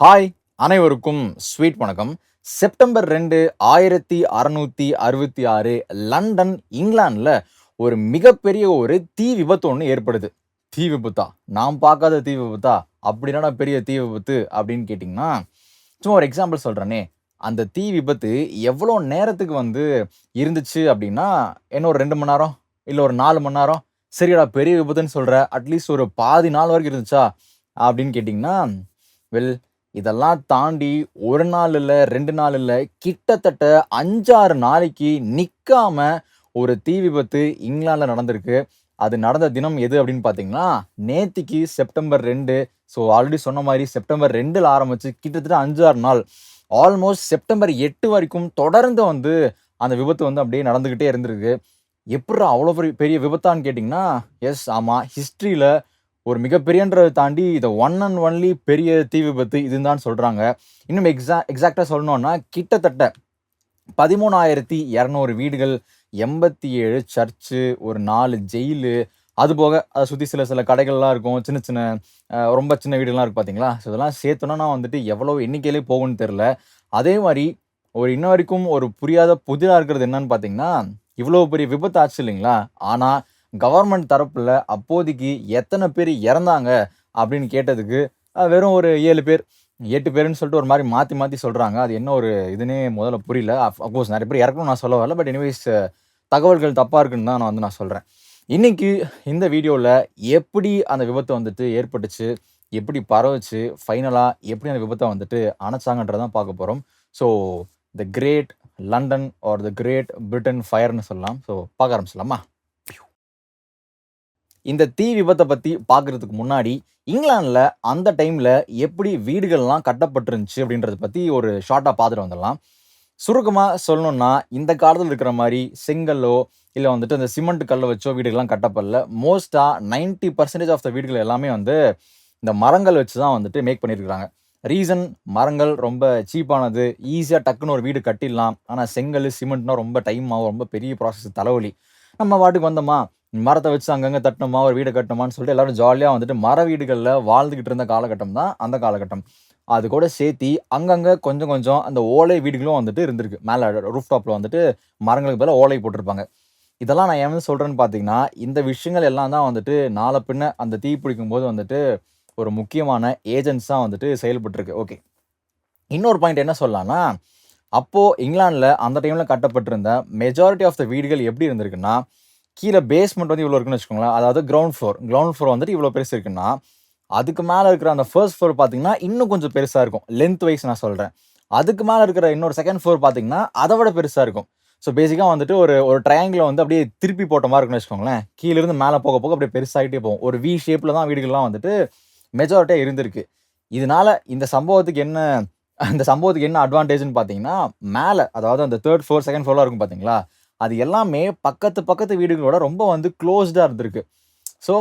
Hi அனைவருக்கும் sweet வணக்கம். September ரெண்டு ஆயிரத்தி அறநூற்றி அறுபத்தி ஆறு லண்டன் இங்கிலாந்தில் ஒரு மிகப்பெரிய ஒரு தீ விபத்து ஒன்று ஏற்படுது. தீ விபத்தா? நான் பார்க்காத தீ விபத்தா? அப்படின்னா பெரிய தீ விபத்து அப்படின்னு கேட்டிங்கன்னா சும்மா ஒரு எக்ஸாம்பிள் சொல்கிறேனே அந்த தீ விபத்து எவ்வளோ நேரத்துக்கு வந்து இருந்துச்சு அப்படின்னா என்ன ஒரு ரெண்டு மணி நேரம்? இல்லை ஒரு நாலு மணி நேரம்? சரிடா பெரிய விபத்துன்னு சொல்கிற அட்லீஸ்ட் ஒரு பாதி நாள் வரைக்கும் இருந்துச்சா? அப்படின்னு கேட்டிங்கன்னா வெல் இதெல்லாம் தாண்டி ஒரு நாள் இல்லை ரெண்டு நாள் இல்லை கிட்டத்தட்ட அஞ்சாறு நாளைக்கு நிற்காம ஒரு தீ விபத்து இங்கிலாந்தில் நடந்திருக்கு. அது நடந்த தினம் எது அப்படின்னு பார்த்தீங்கன்னா நேத்திக்கு செப்டம்பர் ரெண்டு ஸோ ஆல்ரெடி சொன்ன மாதிரி செப்டம்பர் ரெண்டில் ஆரம்பிச்சு கிட்டத்தட்ட அஞ்சாறு நாள். ஆல்மோஸ்ட் செப்டம்பர் எட்டு வரைக்கும் தொடர்ந்து வந்து அந்த விபத்து வந்து அப்படியே நடந்துக்கிட்டே இருந்திருக்கு. எப்படா அவ்வளோ பெரிய பெரிய விபத்தான்னு கேட்டிங்கன்னா எஸ் ஆமாம் ஹிஸ்ட்ரியில் ஒரு மிகப்பெரியன்றதை தாண்டி இதை ஒன் அண்ட் ஒன்லி பெரிய தீ விபத்து இதுன்னு தான் சொல்கிறாங்க இன்னும் எக்ஸா எக்ஸாக்டாக சொல்லணும்னா கிட்டத்தட்ட பதிமூணாயிரத்தி இரநூறு வீடுகள் எண்பத்தி ஏழு சர்ச்சு ஒரு நாலு ஜெயிலு அது போக அதை சுற்றி சில சில கடைகள்லாம் இருக்கும் சின்ன சின்ன ரொம்ப சின்ன வீடுகள்லாம் இருக்குது பார்த்தீங்களா ஸோ இதெல்லாம் சேர்த்தோன்னா நான் வந்துட்டு எவ்வளோ எண்ணிக்கையிலே போகும்னு தெரில அதே மாதிரி ஒரு இன்ன வரைக்கும் ஒரு புரியாத புதிராக இருக்கிறது என்னன்னு பார்த்தீங்கன்னா இவ்வளோ பெரிய விபத்து ஆச்சு இல்லைங்களா? ஆனால் கவர்மெண்ட் தரப்பில் அப்போதைக்கு எத்தனை பேர் இறந்தாங்க அப்படின்னு கேட்டதுக்கு வெறும் ஒரு ஏழு பேர் எட்டு பேருன்னு சொல்லிட்டு ஒரு மாதிரி மாற்றி மாற்றி சொல்கிறாங்க அது என்ன ஒரு இதுனே முதல்ல புரியல. அஃப்கோர்ஸ் நிறைய பேர் இறக்கணும் நான் சொல்ல வரல. பட் எனிவேஸ் தகவல்கள் தப்பாக இருக்குன்னு தான் நான் வந்து நான் சொல்கிறேன் இன்றைக்கி இந்த வீடியோவில் எப்படி அந்த விபத்து வந்துட்டு ஏற்பட்டுச்சு எப்படி பரவச்சு ஃபைனலாக எப்படி அந்த விபத்தை வந்துட்டு அணைச்சாங்கன்றதான் பார்க்க போகிறோம் so the great London or the great Britain ஃபயர்னு சொல்லலாம். ஸோ பார்க்க ஆரம்பிச்சலாமா இந்த தீ விபத்தை பற்றி பார்க்குறதுக்கு முன்னாடி இங்கிலாந்தில் அந்த டைமில் எப்படி வீடுகள்லாம் கட்டப்பட்டிருந்துச்சு அப்படின்றத பற்றி ஒரு ஷார்ட்டாக பார்த்துட்டு வந்துடலாம். சுருக்கமாக சொல்லணும்னா இந்த காலத்தில் இருக்கிற மாதிரி செங்கல்லோ இல்லை வந்துட்டு அந்த சிமெண்ட் கல்லை வச்சோ வீடுகள்லாம் கட்டப்படல. மோஸ்ட்டாக 90% பர்சன்டேஜ் ஆஃப் த வீடுகள் எல்லாமே வந்து இந்த மரங்கள் வச்சு தான் வந்துட்டு மேக் பண்ணியிருக்கிறாங்க. ரீசன் மரங்கள் ரொம்ப சீப்பானது ஈஸியாக டக்குன்னு ஒரு வீடு கட்டிடலாம். ஆனால் செங்கல் சிமெண்ட்னால் ரொம்ப டைம் ஆகும் ரொம்ப பெரிய ப்ராசஸ் தலைவலி. நம்ம வாட்டுக்கு வந்தோமா? மரத்தை வச்சு அங்கங்கே தட்டணுமா ஒரு வீடு கட்டணுமான்னு சொல்லிட்டு எல்லாரும் ஜாலியாக வந்துட்டு மர வீடுகளில் வாழ்ந்துக்கிட்டு இருந்த காலகட்டம் தான் அந்த காலகட்டம். அது கூட சேர்த்தி அங்கங்கே கொஞ்சம் கொஞ்சம் அந்த ஓலை வீடுகளும் வந்துட்டு இருந்திருக்கு. மேலே ரூஃப் டாப்பில் வந்துட்டு மரங்களுக்கு பதிலாக ஓலை போட்டிருப்பாங்க. இதெல்லாம் நான் ஏன் சொல்கிறேன்னு பார்த்தீங்கன்னா இந்த விஷயங்கள் எல்லாம் தான் வந்துட்டு நாளை பின்ன அந்த தீ பிடிக்கும் போது வந்துட்டு ஒரு முக்கியமான ஏஜென்ட்ஸாக வந்துட்டு செயல்பட்டுருக்கு. ஓகே இன்னொரு பாயிண்ட் என்ன சொல்லலாம்னா அப்போது இங்கிலாந்தில் அந்த டைமில் கட்டப்பட்டிருந்த மெஜாரிட்டி ஆஃப் த வீடுகள் எப்படி இருந்திருக்குன்னா கீழே பேஸ்மெண்ட் வந்து இவ்வளோ இருக்குன்னு வச்சுக்கோங்களேன். அதாவது கிரவுண்ட் ஃப்ளோர் கிரவுண்ட் ஃப்ளோர் வந்துட்டு இவ்வளோ பெருசு இருக்குன்னா அதுக்கு மேலே இருக்கிற அந்த ஃபர்ஸ்ட் ஃப்ளோர் பார்த்தீங்கன்னா இன்னும் கொஞ்சம் பெருசாக இருக்கும். லென்த் வைஸ் நான் சொல்கிறேன் அதுக்கு மேலே இருக்கிற இன்னொரு செகண்ட் ஃப்ளோர் பார்த்தீங்கன்னா அதை விட பெருசாக இருக்கும். ஸோ பேசிக்காக வந்துட்டு ஒரு ஒரு ட்ரையாங்கில் வந்து அப்படியே திருப்பி போட்ட மாதிரி இருக்குன்னு வச்சுக்கோங்களேன். கீழேருந்து மேலே போக போக அப்படியே பெருசாகிட்டே போகும். ஒரு வி ஷேப்பில் தான் வீடுகள்லாம் வந்துட்டு மெஜாரிட்டியாக இருந்திருக்கு. இதனால இந்த சம்பவத்துக்கு என்ன அந்த சம்பவத்துக்கு என்ன அட்வான்டேஜ்னு பார்த்தீங்கன்னா மேலே அதாவது அந்த தேர்ட் ஃப்ளோர் செகண்ட் ஃப்ளோர்லாம் இருக்கும் பார்த்தீங்களா அது எல்லாமே பக்கத்து பக்கத்து வீடுகளோட ரொம்ப வந்து க்ளோஸ்டாக இருந்திருக்கு. ஸோ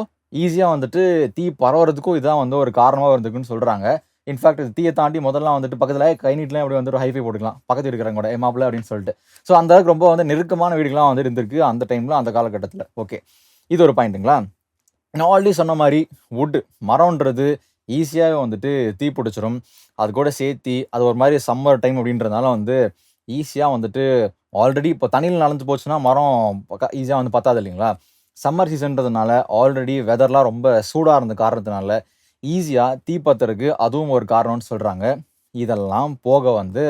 ஈஸியாக வந்துட்டு தீ பரவுறதுக்கும் இதான் வந்து ஒரு காரணமாக இருந்திருக்குன்னு சொல்கிறாங்க இன்ஃபேக்ட் தீயை தாண்டி முதல்ல வந்துட்டு பக்கத்தில் கை நீட்லாம் அப்படி வந்து ஒரு ஹைஃபை போட்டுக்கலாம். பக்கத்து இருக்கிறவங்க கூட ஏமாப்பிள்ள அப்படின்னு சொல்லிட்டு. ஸோ அந்த அளவுக்கு ரொம்ப வந்து நெருக்கமான வீடுகள்லாம் வந்து இருந்திருக்கு அந்த டைமில் அந்த காலகட்டத்தில். ஓகே இது ஒரு பாயிண்ட்டுங்களா நான் ஆல்ரெடி சொன்ன மாதிரி வுட்டு மரம்ன்றது ஈஸியாக வந்துட்டு தீ பிடிச்சிரும். அது கூட சேர்த்தி அது ஒரு மாதிரி சம்மர் டைம் அப்படின்றதுனால வந்து ஈஸியாக வந்துட்டு ஆல்ரெடி இப்போ தண்ணியில் நனைஞ்சு போச்சுன்னா மரம் ஈஸியாக வந்து பத்தாது இல்லைங்களா? சம்மர் சீசன்றதுனால ஆல்ரெடி வெதர்லாம் ரொம்ப சூடாக இருந்த காரணத்தினால ஈஸியாக தீ பத்துறதுக்கு அதுவும் ஒரு காரணம்னு சொல்கிறாங்க இதெல்லாம் போக வந்து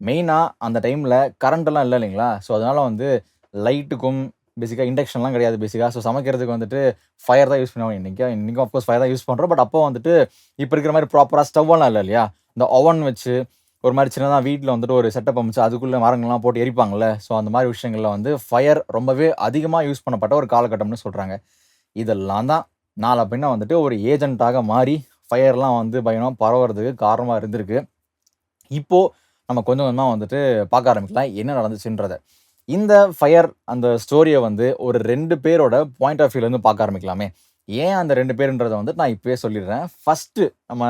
மெயினாக அந்த டைமில் கரண்ட்டெல்லாம் இல்லை இல்லைங்களா? ஸோ அதனால் வந்து லைட்டுக்கும் பேசிக்காக இண்டக்ஷன்லாம் கிடையாது பேசிக்காக ஸோ சமைக்கிறதுக்கு வந்துட்டு ஃபயர் தான் யூஸ் பண்ணுவாங்க. இன்றைக்கி இன்றைக்கும் அஃப்கோர்ஸ் ஃபயர் தான் யூஸ் பண்ணுறோம் பட் அப்போ வந்துட்டு இப்போ இருக்கிற மாதிரி ப்ராப்பராக ஸ்டவ்வெல்லாம் இல்லை இல்லையா? இந்த ஓவன் வச்சு ஒரு மாதிரி சின்னதாக வீட்டில் வந்துட்டு ஒரு செட்டப் அமைச்சு அதுக்குள்ளே மரங்கள்லாம் போட்டு எரிப்பாங்கல்ல. ஸோ அந்த மாதிரி விஷயங்களில் வந்து ஃபயர் ரொம்பவே அதிகமாக யூஸ் பண்ணப்பட்ட ஒரு காலகட்டம்னு சொல்கிறாங்க இதெல்லாம் தான். நாலு பின்ன வந்துட்டு ஒரு ஏஜென்ட்டாக மாறி ஃபயர்லாம் வந்து பயணம் பரவுறதுக்கு காரணமாக இருந்திருக்கு. இப்போது நம்ம கொஞ்சம் கொஞ்சமாக வந்துட்டு பார்க்க ஆரம்பிக்கலாம். என்ன நடந்துச்சுன்றத. இந்த ஃபயர் அந்த ஸ்டோரியை வந்து ஒரு ரெண்டு பேரோட பாயிண்ட் ஆஃப் வியூலேருந்து பார்க்க ஆரம்பிக்கலாமே. ஏன் அந்த ரெண்டு பேருன்றதை வந்து நான் இப்போயே சொல்லிடுறேன். ஃபஸ்ட்டு நம்ம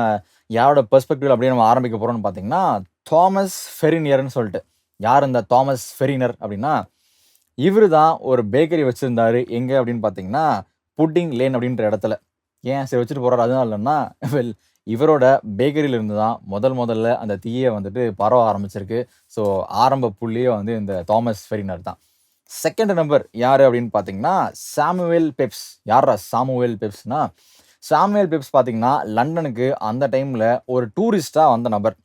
யாரோட பெர்ஸ்பெக்டிவ் அப்படியே நம்ம ஆரம்பிக்க போகிறோம்னு பார்த்தீங்கன்னா தாமஸ் ஃபெரினியர்னு சொல்லிட்டு யார் இந்த தாமஸ் ஃபெரினர் அப்படின்னா இவர் தான் ஒரு பேக்கரி வச்சுருந்தாரு எங்கே அப்படின்னு பார்த்தீங்கன்னா புட்டிங் லேன் அப்படின்ற இடத்துல ஏன் சரி வச்சுட்டு போகிறாரு அதனால இல்லைன்னா வெல் இவரோட பேக்கரியிலிருந்து தான் முதல் முதல்ல அந்த தீயை வந்துட்டு பரவ ஆரம்பிச்சிருக்கு. ஸோ ஆரம்ப புள்ளியே வந்து இந்த தாமஸ் ஃபெரினர் தான். செகண்ட் நம்பர் யார் அப்படின்னு பார்த்தீங்கன்னா, சாமுவேல் பெப்ஸ். யாரா சாமுவேல் பெப்ஸ்னால் சாமுவேல் பிப்ஸ் பார்த்தீங்கன்னா, லண்டனுக்கு அந்த டைமில் ஒரு டூரிஸ்ட்டாக வந்த நபர்.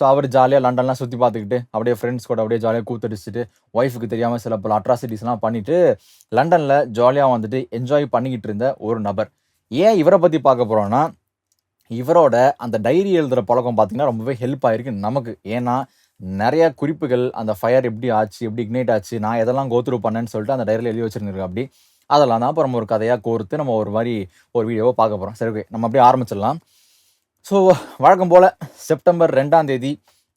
ஸோ அவர் ஜாலியாக லண்டன்லாம் சுற்றி பார்த்துக்கிட்டு, அப்படியே ஃப்ரெண்ட்ஸ் கூட அப்படியே ஜாலியாக கூத்தடிச்சுட்டு, ஒய்ஃபுக்கு தெரியாமல் சில பல அட்ராசிட்டிஸ்லாம் பண்ணிவிட்டு லண்டனில் ஜாலியாக வந்துட்டு என்ஜாய் பண்ணிக்கிட்டு இருந்த ஒரு நபர். ஏன் இவரை பற்றி பார்க்க போகிறோன்னா இவரோட அந்த டைரி எழுதுகிற பழக்கம் பார்த்திங்கன்னா ரொம்பவே ஹெல்ப் ஆகிருக்கு நமக்கு. ஏன்னா, நிறைய குறிப்புகள் அந்த ஃபயர் எப்படி ஆச்சு, எப்படி இக்னைட் ஆச்சு, நான் எதெல்லாம் கோத்ரூ பண்ணேன்னு சொல்லிட்டு அந்த டைரியில் எழுதி வச்சிருந்திருக்காப்படி. அதெல்லாம் தான் அப்புறம் ஒரு கதையாக கோர்த்து நம்ம ஒரு மாதிரி ஒரு வீடியோவை பார்க்க போகிறோம் சரி ஓகே. நம்ம அப்படியே ஆரம்பிச்சிடலாம். ஸோ வழக்கம் போல் செப்டம்பர் ரெண்டாம் தேதி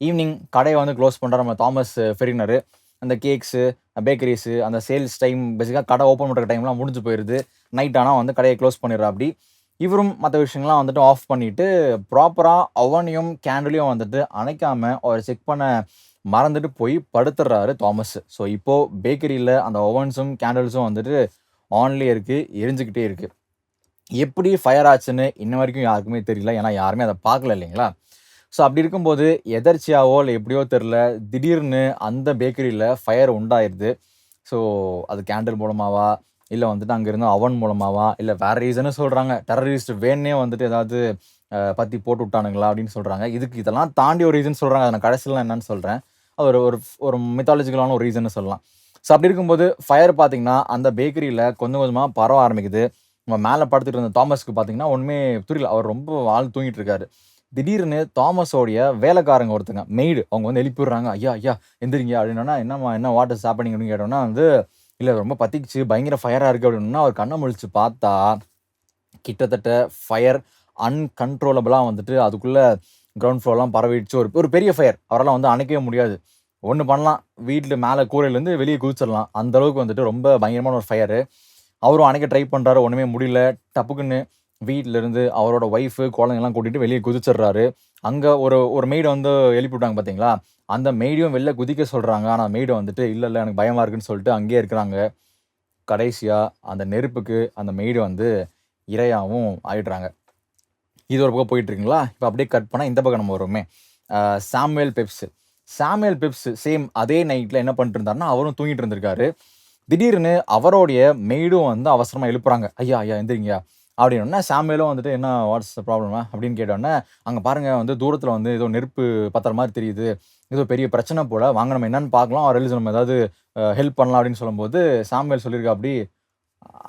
ஈவினிங் கடையை வந்து க்ளோஸ் பண்ணுற நம்ம தாமஸ் ஃபெரினரு. அந்த கேக்ஸு, பேக்கரிஸு அந்த சேல்ஸ் டைம் பேசிக்காக கடை ஓப்பன் பண்ணுற டைம்லாம் முடிஞ்சு போயிடுது நைட் ஆனால் வந்து கடையை க்ளோஸ் பண்ணிடுறா அப்படி இவரும் மற்ற விஷயங்கள்லாம் வந்துட்டு ஆஃப் பண்ணிவிட்டு ப்ராப்பராக அவனையும், கேண்டிலையும் வந்துட்டு அணைக்காமல் அவர் செக் பண்ண மறந்துட்டு போய் படுத்துடுறாரு தாமஸ். ஸோ இப்போது பேக்கரியில் அந்த ஓவன்ஸும், கேண்டில்ஸும் வந்துட்டு ஆன்லேயே இருக்குது எரிஞ்சுக்கிட்டே இருக்குது எப்படி ஃபயர் ஆச்சுன்னு இன்ன வரைக்கும் யாருக்குமே தெரியல. ஏன்னா யாருமே அதை பார்க்கல இல்லைங்களா? ஸோ அப்படி இருக்கும்போது எதர்ச்சியாவோ, இல்லை எப்படியோ தெரில திடீர்னு அந்த பேக்கரியில் ஃபயர் உண்டாயிருது. ஸோ அது கேண்டில் மூலமாவா, இல்லை வந்துட்டு அங்கே இருந்த அவன் மூலமாவா, இல்லை வேறு ரீசனும் சொல்கிறாங்க டெரரிஸ்ட் வேணே வந்துட்டு ஏதாவது பற்றி போட்டு விட்டானுங்களா அப்படின்னு சொல்கிறாங்க இதுக்கு இதெல்லாம் தாண்டி ஒரு ரீசன் சொல்கிறாங்க அதை நான் கடைசியில் என்னன்னு சொல்கிறேன் ஒரு ஒரு ஒரு மித்தாலஜிக்கலான ஒரு ரீசன்னு சொல்லலாம். ஸோ அப்படி இருக்கும்போது ஃபயர் பார்த்தீங்கன்னா, அந்த பேக்கரியில் கொஞ்சம் கொஞ்சமாக பரவ ஆரம்பிக்குது. நம்ம மேலே படுத்துட்டு இருந்த தாமஸ்க்கு பார்த்தீங்கன்னா, ஒன்றுமே புரியல. அவர் ரொம்ப ஆள் தூங்கிட்டு இருக்காரு. திடீர்னு தாமஸோடைய வேலைக்காரங்க ஒருத்தங்க மெய்டு அவங்க வந்து எழுப்பிடுறாங்க "ஐயா, ஐயா எந்திரிங்க" அப்படின்னா "என்னம்மா என்ன வாட்டர் சாப்பிடுங்க அப்படின்னு கேட்டோம்னா வந்து, இல்லை ரொம்ப பத்திக்கிச்சு. பயங்கர ஃபயராக இருக்குது அப்படின்னா அவர் கண்ணை முழிச்சு பார்த்தா, கிட்டத்தட்ட ஃபயர் அன்கன்ட்ரோலபிளாக வந்துட்டு அதுக்குள்ளே கிரவுண்ட் ஃப்ளோர்லாம் பரவிடுச்சு. ஒரு ஒரு பெரிய ஃபயர். அவரெல்லாம் வந்து அணைக்கவே முடியாது. ஒன்று பண்ணலாம். வீட்டில் மேலே கூரையிலேருந்து வெளியே குதிச்சிடலாம். அந்த அளவுக்கு வந்துட்டு ரொம்ப பயங்கரமான ஒரு ஃபயரு. அவரும் அணைக்க ட்ரை பண்ணுறாரு ஒன்றுமே முடியல. டப்புக்குன்னு வீட்டிலேருந்து இருந்து அவரோட ஒய்ஃபு, குழந்தைங்கலாம் கூட்டிகிட்டு வெளியே குதிச்சிடுறாரு. அங்கே ஒரு ஒரு மெய்டை வந்து எழுப்பி விட்டாங்க பார்த்தீங்களா? அந்த மெய்டையும் வெளில குதிக்க சொல்கிறாங்க ஆனால் மெய்டு வந்துட்டு, இல்லை இல்லை எனக்கு பயமாக இருக்குன்னு" சொல்லிட்டு அங்கேயே இருக்கிறாங்க. கடைசியாக அந்த நெருப்புக்கு அந்த மெய்டு வந்து இரையாகவும் ஆயிடுறாங்க. இது ஒரு பக்கம் போயிட்டுருக்குங்களா இப்போ அப்படியே கட் பண்ணால் இந்த பக்கம் நம்ம வருவோமே. சாம்வேல் பெப்ஸு சாமியல் பிப்ஸ் சேம் அதே நைட்டில் என்ன பண்ணிட்டு இருந்தாருன்னா, அவரும் தூங்கிட்டு இருந்திருக்காரு. திடீர்னு அவருடைய மெய்டும் வந்து அவசரமாக எழுப்புறாங்க. "ஐயா, ஐயா எந்திரிங்கய்யா" அப்படின்னா சாமியலும் வந்துட்டு, "என்ன வாட்ஸ் ப்ராப்ளமா ப்ராப்ளம்" அப்படின்னு கேட்டோன்னே அங்கே பாருங்கள் வந்து தூரத்தில் வந்து ஏதோ நெருப்பு பத்திர மாதிரி தெரியுது. ஏதோ பெரிய பிரச்சனை போல் வாங்க நம்ம என்னென்னு பார்க்கலாம். அவர் எல்ஸ் நம்ம ஏதாவது ஹெல்ப் பண்ணலாம்" அப்படின்னு சொல்லும்போது, சாமியல் சொல்லியிருக்கா அப்படி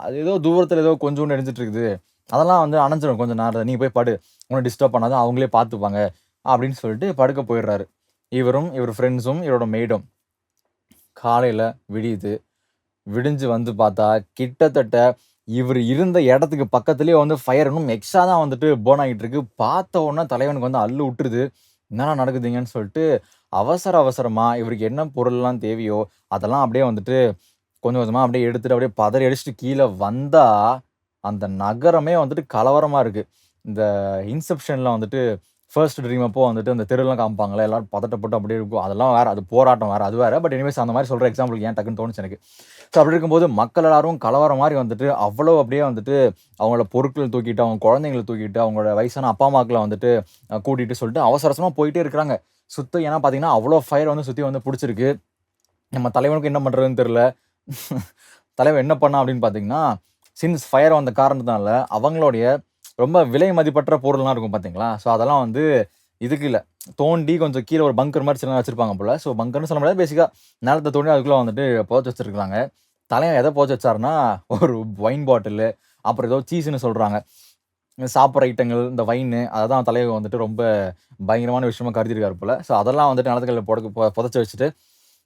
"அது ஏதோ தூரத்தில் ஏதோ கொஞ்சோண்டு எரிஞ்சுட்டு இருக்குது. அதெல்லாம் வந்து அணைஞ்சிடும் கொஞ்ச நேரத்தை நீ போய் படு. உன்னை டிஸ்டர்ப் பண்ணாதான் அவங்களே பார்த்துப்பாங்க" அப்படின்னு சொல்லிட்டு படுக்க போயிடுறாரு. இவரும், இவர் ஃப்ரெண்ட்ஸும், இவரோட மெய்டும். காலையில் விடியுது. விடிஞ்சு வந்து பார்த்தா, கிட்டத்தட்ட இவரு இருந்த இடத்துக்கு பக்கத்துலேயே வந்து ஃபயர் இன்னும் எக்ஸ்ட்ரா தான் வந்துட்டு போன் ஆகிட்டு இருக்கு. பார்த்த உடனே தலைவனுக்கு வந்து அல்லு விட்டுருது என்னடா நடக்குதுங்கன்னு சொல்லிட்டு, அவசர அவசரமாக இவருக்கு என்ன பொருள்லாம் தேவையோ, அதெல்லாம் அப்படியே வந்துட்டு கொஞ்சம் கொஞ்சமாக அப்படியே எடுத்துட்டு, அப்படியே பதறி அடிச்சுட்டு கீழே வந்தால் அந்த நகரமே வந்துட்டு கலவரமாக இருக்குது இந்த இன்செப்ஷனில் வந்துட்டு ஃபர்ஸ்ட் ட்ரீம் அப்போ வந்துட்டு அந்த தெருலாம் காமிப்பாங்களே எல்லாரும் பதட்டப்பட்டு அப்படியே இருக்கும். அதெல்லாம் வேறு அது போராட்டம் வேறு அது வேறு பட் எனிவேஸ் அந்த மாதிரி சொல்கிற எக்ஸாம்பிள் ஏன் டக்குன்னு தோணுச்சு எனக்கு. ஸோ அப்படி இருக்கும்போது மக்கள் எல்லாரும் கலவரம் மாதிரி வந்துட்டு, அவ்வளோ அப்படியே வந்துட்டு அவங்களோட பொருட்களை தூக்கிட்டு, அவங்க குழந்தைங்கள தூக்கிட்டு, அவங்களோட வயசான அப்பா, அம்மாக்களை வந்துட்டு கூட்டிகிட்டு சொல்லிட்டு அவசரமாக போயிட்டே இருக்கிறாங்க. சுத்தம் ஏன்னா பார்த்தீங்கன்னா, அவ்வளோ ஃபயர் வந்து சுற்றி வந்து பிடிச்சிருக்கு நம்ம தலைவனுக்கு என்ன பண்ணுறதுன்னு தெரில தலைவன் என்ன பண்ணான் அப்படின்னு பார்த்தீங்கன்னா, சின்ஸ் ஃபயர் வந்த காரணத்தினால அவங்களுடைய ரொம்ப விலை மதிப்பற்ற பொருள்லாம் இருக்கும் பார்த்தீங்களா? ஸோ அதெல்லாம் வந்து இதுக்கு இல்லை. தோண்டி கொஞ்சம் கீழே ஒரு பங்கர் மாதிரி சின்ன வச்சிருப்பாங்க போல். ஸோ பங்கர்னு சொல்ல முடியாது. பேசிக்காக நிலத்தை தோண்டி அதுக்குள்ளே வந்துட்டு புதைச்சி வச்சுருக்காங்க தலையை எதை புதைச்சி வச்சாருன்னா, ஒரு ஒயின் பாட்டிலு, அப்புறம் ஏதோ சீஸ்னு சொல்கிறாங்க சாப்பிட்ற ஐட்டங்கள், இந்த வைனு அததான் தலையை வந்துட்டு ரொம்ப பயங்கரமான விஷயமா கருதியிருக்காரு போல். ஸோ அதெல்லாம் வந்துட்டு நிலத்துக்கடியில புடக்கு புதைச்சி வச்சுட்டு,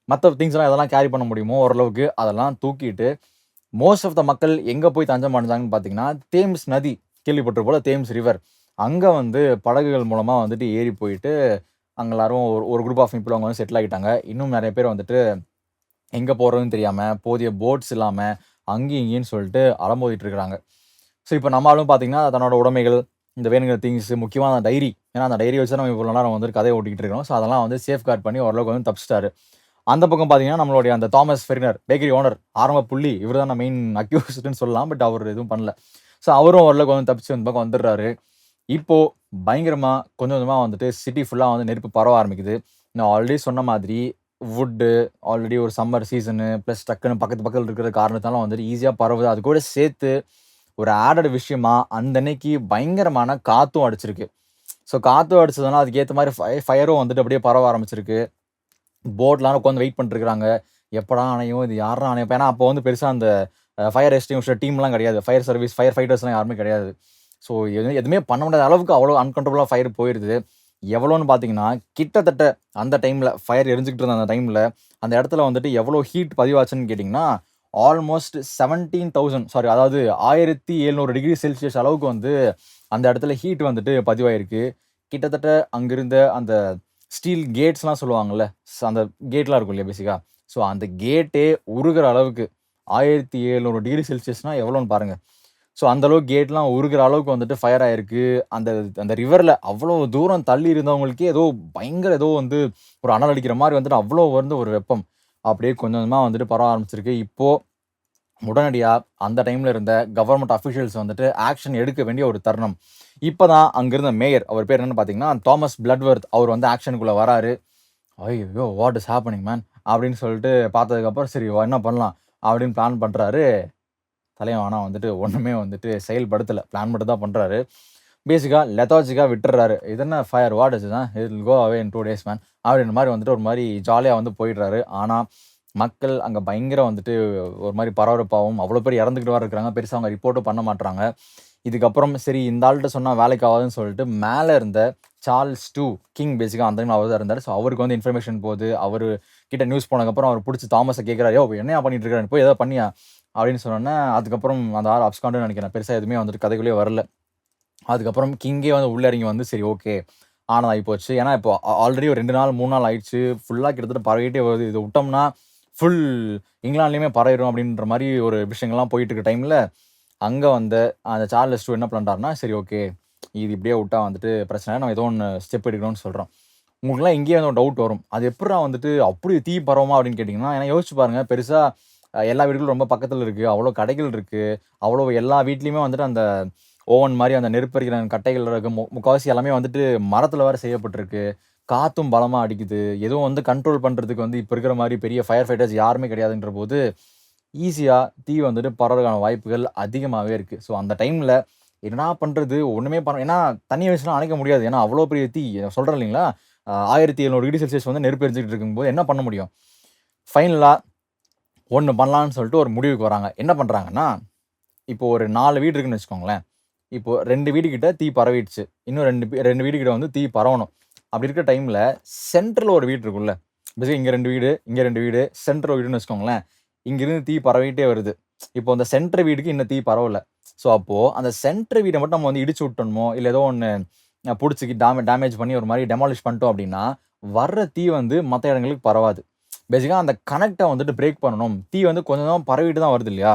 மற்ற திங்ஸ்லாம் எதெல்லாம் கேரி பண்ண முடியுமோ ஓரளவுக்கு அதெல்லாம் தூக்கிட்டு, மோஸ்ட் ஆஃப் த மக்கள் எங்கே போய் தஞ்சம் அடைஞ்சாங்கன்னு பார்த்தீங்கன்னா, தேம்ஸ் நதி. கேள்விப்பட்டிருப்போல தேம்ஸ் ரிவர். அங்கே வந்து படகுகள் மூலமாக வந்துட்டு ஏறி போயிட்டு, அங்கே எல்லாரும் ஒரு ஒரு குரூப் ஆஃப் பீப்புள் அவங்க வந்து செட்டில் ஆகிட்டாங்க. இன்னும் நிறைய பேர் வந்துட்டு எங்கே போகிறதுன்னு தெரியாமல் போதிய போட்ஸ் இல்லாமல் அங்கேயும் இங்கேயும் சொல்லிட்டு அலம்போதிட்டு இருக்கிறாங்க. ஸோ இப்போ நம்மளும் பார்த்தீங்கன்னா, தன்னோட உடைமைகள், இந்த வேணுங்கிற திங்ஸ் முக்கியமாக அந்த டைரி. ஏன்னா அந்த டைரி வச்சு நம்ம இவ்வளோ நேரம் வந்துட்டு கதை ஓட்டிக்கிட்டு இருக்கிறோம். ஸோ அதெல்லாம் வந்து சேஃப் கார்ட் பண்ணி ஓரளவுக்கு வந்து தப்பிச்சிட்டாரு அந்த பக்கம் பார்த்தீங்கன்னா, நம்மளுடைய அந்த தாமஸ் ஃபெரினர் பேக்கரி ஓனர் ஆரம்ப புள்ளி. இவர் தான் மெயின் அக்யூஸ்டுன்னு சொல்லலாம். பட் அவர் எதுவும் பண்ணல. ஸோ அவரும் ஓரளவுக்கு வந்து தப்பிச்சு வந்து பக்கம் வந்துடுறாரு. இப்போது பயங்கரமாக கொஞ்சம் கொஞ்சமாக வந்துட்டு சிட்டி ஃபுல்லாக வந்து நெருப்பு பரவ ஆரம்பிக்குது. நான் ஆல்ரெடி சொன்ன மாதிரி வுட்டு ஆல்ரெடி ஒரு சம்மர் சீசனு ப்ளஸ் டக்குன்னு பக்கத்து பக்கத்தில் இருக்கிற காரணத்தாலும் வந்துட்டு ஈஸியாக பரவுது. அது கூட சேர்த்து ஒரு ஆடட் விஷயமா அந்த அன்னைக்கு பயங்கரமான காற்றும் அடிச்சிருக்கு. ஸோ காற்றும் அடிச்சதுனால அதுக்கேற்ற மாதிரி ஃபை ஃபயரும் வந்துட்டு அப்படியே பரவ ஆரம்பிச்சிருக்கு. போட்லாம் உட்காந்து வெயிட் பண்ணிட்டுருக்காங்க. எப்படா அணையும்? இது யாரா அணையும்? ஏன்னா அப்போ வந்து பெருசாக அந்த ஃபயர் எஸ்டிங்ஷர் டீம்லாம் கிடையாது. ஃபயர் சர்வீஸ், ஃபயர் ஃபைட்டர்ஸ்லாம் யாருமே கிடையாது. ஸோ எது எதுவுமே பண்ண முடியாத அளவுக்கு அவ்வளோ அன்கண்ட்ரோலாக ஃபயர் போயிடுது எவ்வளோன்னு பார்த்தீங்கன்னா, கிட்டத்தட்ட அந்த டைமில் ஃபயர் எரிஞ்சுக்கிட்டு இருந்த அந்த டைமில் அந்த இடத்துல வந்துட்டு எவ்வளோ ஹீட் பதிவாச்சுன்னு கேட்டிங்கன்னா ஆல்மோஸ்ட் 17,000 சாரி அதாவது 1700 டிகிரி செல்சியஸ் அளவுக்கு வந்து அந்த இடத்துல ஹீட் வந்துட்டு பதிவாயிருக்கு. கிட்டத்தட்ட அங்கிருந்த அந்த ஸ்டீல் கேட்ஸ்லாம் சொல்லுவாங்கள்ல அந்த கேட்லாம் இருக்கும் இல்லையா பேசிக்காக ஸோ அந்த கேட்டே உருகிற அளவுக்கு 1700 டிகிரி செல்சியஸ்னால் எவ்வளோன்னு பாருங்கள் ஸோ அந்த அளவுக்கு கேட்லாம் உருகிற அளவுக்கு வந்துட்டு ஃபயர் ஆகிருக்கு அந்த அந்த ரிவரில் அவ்வளோ தூரம் தள்ளி இருந்தவங்களுக்கே ஏதோ பயங்கர ஏதோ வந்து ஒரு அனல் அடிக்கிற மாதிரி வந்துட்டு அவ்வளோ வந்து ஒரு வெப்பம். அப்படியே கொஞ்சம் கொஞ்சமாக வந்துட்டு பரவ ஆரம்பிச்சிருக்கு. இப்போது உடனடியாக அந்த டைமில் இருந்த கவர்மெண்ட் அஃபிஷியல்ஸ் வந்துட்டு ஆக்ஷன் எடுக்க வேண்டிய ஒரு தருணம். இப்போ தான் அங்கிருந்த மேயர் அவர் பேர் என்னென்னு பார்த்தீங்கன்னா, தாமஸ் பிளட்வர்த் அவர் வந்து ஆக்ஷனுக்குள்ளே வராரு. ஐயோ வாட் இஸ் ஹேப்பனிங் மேன்?" அப்படின்னு சொல்லிட்டு பார்த்ததுக்கப்புறம், சரி என்ன பண்ணலாம்? அப்படின்னு பிளான் பண்ணுறாரு தலைவன் ஆனால் வந்துட்டு ஒன்றுமே வந்துட்டு செயல்படுத்தலை பிளான் மட்டும் தான் பண்ணுறாரு பேசிக்காக லெத்தாஜிக்காக விட்டுறாரு "இது என்ன ஃபயர்? வாட் இஸ் தான் it go away in two days man." அப்படின்ற மாதிரி வந்துட்டு ஒரு மாதிரி ஜாலியாக வந்து போயிடுறாரு. ஆனால் மக்கள் அங்கே பயங்கர வந்துட்டு ஒரு மாதிரி பரபரப்பாகவும் அவ்வளோ பேர் இறந்துக்கிட்டு வர இருக்கிறாங்க. பெருசாக அவங்க ரிப்போர்ட்டும் பண்ண மாட்டாங்க இதுக்கப்புறம் சரி இந்த ஆள்கிட்ட சொன்னால் வேலைக்கு ஆகாதுன்னு சொல்லிட்டு மேலே இருந்த சார்ல்ஸ் டூ கிங் பேசிக்காக அந்த அவர் தான் இருந்தார் ஸோ அவருக்கு வந்து இன்ஃபர்மேஷன் போகுது. அவர் கிட்ட நியூஸ் போனதுக்கப்புறம் அவர் பிடிச்சி தாமஸை கேட்குறாரு ஓ என்ன பண்ணிட்டு இருக்காரு போய் ஏதாவது பண்ணியா?" அப்படின்னு சொன்னோன்னே அதுக்கப்புறம் அந்த ஆள் அப்ஸ்காண்டு நினைக்கிறேன் பெருசாக எதுவுமே வந்துட்டு கதைக்குள்ளேயே வரல. அதுக்கப்புறம் கிங்கே வந்து உள்ள இறங்கி வந்து, சரி ஓகே. ஆனால் ஆகிப்போச்சு ஏன்னா இப்போ ஆல்ரெடி ஒரு ரெண்டு நாள், மூணு நாள் ஆயிடுச்சு. ஃபுல்லாக கிட்டத்தட்ட பரவிட்டே வருது. இது விட்டோம்னா ஃபுல் இங்கிலாந்துலேயுமே பரவிடும் அப்படின்ற மாதிரி ஒரு விஷயங்கள்லாம் போயிட்டு இருக்க டைமில் அங்கே வந்த அந்த சார்லஸ் டூ என்ன பண்றாருன்னா, சரி ஓகே. இது இப்படியே விட்டா வந்துட்டு பிரச்சனை நம்ம ஏதோ ஒன்று ஸ்டெப் எடுக்கணும்னு சொல்கிறோம் உங்களுக்குலாம் இங்கேயே வந்து ஒரு டவுட் வரும். அது எப்படா வந்துட்டு அப்படி தீ பரவமா அப்படின்னு கேட்டிங்கன்னா ஏன்னா யோசிச்சு பாருங்க. பெருசாக எல்லா வீடுகளும் ரொம்ப பக்கத்தில் இருக்குது அவ்வளோ கடைகள் இருக்குது அவ்வளோ எல்லா வீட்லேயுமே வந்துட்டு அந்த ஓவன் மாதிரி அந்த நெருப்பறிக்கிற கட்டைகள் இருக்கு. மு முக்கால்வாசி எல்லாமே வந்துட்டு மரத்தில் வேற செய்யப்பட்டிருக்கு. காற்றும் பலமாக அடிக்குது. எதுவும் வந்து கண்ட்ரோல் பண்ணுறதுக்கு வந்து இப்போ இருக்கிற மாதிரி பெரிய ஃபயர் ஃபைட்டர்ஸ் யாருமே கிடையாதுன்ற போது, ஈஸியாக தீ வந்துட்டு பரவறதுக்கான வாய்ப்புகள் அதிகமாகவே இருக்குது ஸோ அந்த டைமில் என்ன பண்ணுறது ஒன்றுமே பண்ண ஏன்னா தண்ணி வச்சுலாம் அணைக்க முடியாது. ஏன்னா அவ்வளோ பெரிய தீ. சொல்கிறேன் இல்லைங்களா? ஆயிரத்தி எழுநூறு டிகிரி செல்சியஸ் வந்து நெருப்பு எரிஞ்சிக்கிட்டு இருக்கும்போது என்ன பண்ண முடியும்? ஃபைனலாக ஒன்று பண்ணலான்னு சொல்லிட்டு ஒரு முடிவுக்கு வராங்க. என்ன பண்ணுறாங்கன்னா இப்போ ஒரு நாலு வீடு இருக்குன்னு வச்சுக்கோங்களேன். இப்போ ரெண்டு வீடுக்கிட்ட தீ பரவிடுச்சு. இன்னும் 2 பே 2 வீடு வந்து தீ பரவணும். அப்படி இருக்கிற டைமில் சென்ட்ரல் ஒரு வீடு இருக்குல்ல பேசிக்கா இங்க 2 வீடு, இங்கே ரெண்டு வீடு, சென்ட்ரல் வீடுன்னு வச்சுக்கோங்களேன். இங்கேருந்து தீ பரவிட்டே வருது. இப்போ அந்த சென்ட்ரு வீடுக்கு இன்னும் தீ பரவலை ஸோ அப்போது அந்த சென்ட்ரு வீடை மட்டும் நம்ம வந்து இடிச்சு விட்டோமோ, இல்லை ஏதோ ஒன்று பிடிச்சிக்கி டேமே டேமேஜ் பண்ணி ஒரு மாதிரி டெமாலிஷ் பண்ணிட்டோம் அப்படின்னா, வர்ற தீ வந்து மற்ற இடங்களுக்கு பரவாது. பேசிக்காக அந்த கனெக்டை வந்துட்டு பிரேக் பண்ணணும். தீ வந்து கொஞ்சம் கொஞ்சமா பரவிட்டு தான் வருது இல்லையா?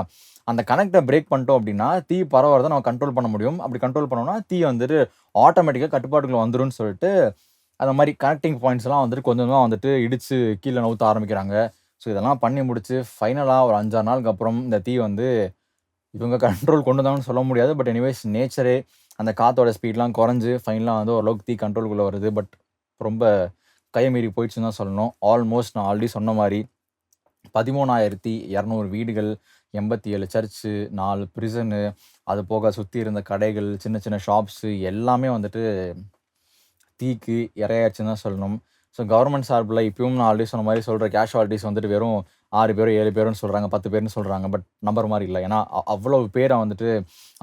அந்த கனெக்டை பிரேக் பண்ணிட்டோம் அப்படின்னா, தீ பரவறத நம்ம கண்ட்ரோல் பண்ண முடியும். அப்படி கண்ட்ரோல் பண்ணோம்னா, தீ வந்துட்டு ஆட்டோமேட்டிக்காக கட்டுப்பாட்டுக்குள்ள வந்துடும் சொல்லிட்டு, அந்த மாதிரி கனெக்டிங் பாயிண்ட்ஸ்லாம் வந்துட்டு கொஞ்சம் கொஞ்சமா வந்துட்டு இடித்து கீழே நவுத்த ஆரம்பிக்கிறாங்க. ஸோ இதெல்லாம் பண்ணி முடிச்சு ஃபைனலாக ஒரு 5, 6 நாளுக்கு அப்புறம் இந்த தீ வந்து இவங்க கண்ட்ரோல் கொண்டு வந்தாங்கன்னு சொல்ல முடியாது. பட் எனிவேஸ் நேச்சரே அந்த காத்தோட ஸ்பீட்லாம் குறைஞ்சு ஃபைனலா வந்து ஓரளவுக்கு தீ கண்ட்ரோலுக்குள்ளே வருது. பட் ரொம்ப கைய மீறி போயிடுச்சுன்னு தான் சொல்லணும். ஆல்மோஸ்ட் நான் ஆல்ரெடி சொன்ன மாதிரி பதிமூணாயிரத்தி இரநூறு வீடுகள், 87 சர்ச்சு, நாலு பிரிசனு, அது போக சுற்றி இருந்த கடைகள், சின்ன சின்ன ஷாப்ஸு எல்லாமே வந்துட்டு தீக்கு இரையாச்சுன்னு தான் சொல்லணும். ஸோ கவர்மெண்ட் சார்பில் இப்பயும் நான் ஆல்ரெடி சொன்ன மாதிரி சொல்கிற கேஷுவாலிட்டிஸ் வந்துட்டு வெறும் ஆறு பேரும் ஏழு பேரோன்னு சொல்றாங்க. 10 பேருன்னு சொல்றாங்க. பட் நம்பர் மாதிரி இல்லை ஏன்னா அவ்வளோ பேரை வந்துட்டு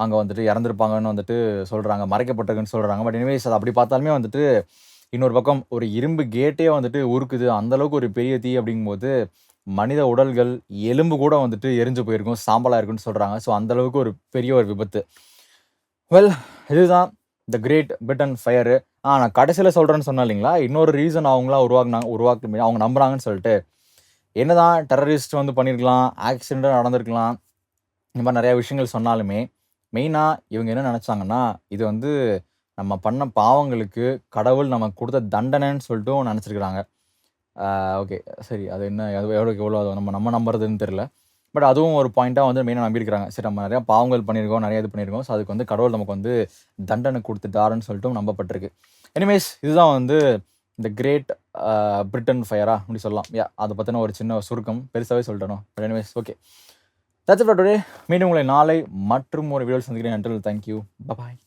அங்கே வந்துட்டு இறந்துருப்பாங்கன்னு வந்துட்டு சொல்கிறாங்க மறைக்கப்பட்டிருக்குன்னு சொல்கிறாங்க பட் எனிவேஸ் அது அப்படி பார்த்தாலுமே வந்துட்டு, இன்னொரு பக்கம் ஒரு இரும்பு கேட்டே வந்துட்டு உருக்குது. அந்தளவுக்கு ஒரு பெரிய தீ அப்படிங்கும்போது, மனித உடல்கள், எலும்பு கூட வந்துட்டு எரிஞ்சு போயிருக்கும். சாம்பலாக இருக்குன்னு சொல்கிறாங்க ஸோ அந்தளவுக்கு ஒரு பெரிய ஒரு விபத்து. வெல் இதுதான் த கிரேட் பிரிட்டன் ஃபயரு. ஆ நான் கடைசியில் சொல்கிறேன்னு சொன்னேன் இல்லைங்களா? இன்னொரு ரீசன் அவங்களா உருவாக்குனாங்க உருவாக்கு அவங்க நம்புறாங்கன்னு சொல்லிட்டு. என்னதான் டெரரிஸ்ட் வந்து பண்ணியிருக்கலாம், ஆக்சிடெண்ட்டாக நடந்திருக்கலாம். இந்த மாதிரி நிறையா விஷயங்கள் சொன்னாலுமே, மெயினாக இவங்க என்ன நினச்சாங்கன்னா இது வந்து நம்ம பண்ண பாவங்களுக்கு கடவுள் நம்ம கொடுத்த தண்டனைன்னு சொல்லிட்டும் நினச்சிருக்கிறாங்க ஓகே. சரி அது என்ன அது எவ்வளோக்கு எவ்வளோ அது நம்ம நம்ம நம்புறதுன்னு தெரில பட் அதுவும் ஒரு பாயிண்ட்டாக வந்து மெயினாக நம்பியிருக்கிறாங்க சரி நம்ம நிறையா பாவங்கள் பண்ணியிருக்கோம் நிறைய இது பண்ணியிருக்கோம் ஸோ அதுக்கு வந்து கடவுள் நமக்கு வந்து தண்டனை கொடுத்துட்டாருன்னு சொல்லிட்டு நம்பப்பட்டிருக்கு எனிவேஸ் இதுதான் வந்து இந்த கிரேட் பிரிட்டன் ஃபயரா அப்படி சொல்லலாம். யா அதை பற்றின ஒரு சின்ன சுருக்கம் பெருசாகவே சொல்லிட்டணும் but anyways okay that's today மீண்டும் உங்களை நாளை மற்றும் ஒரு வீடியோ சந்திக்கிறேன். நன்றி தேங்க்யூ பபாய்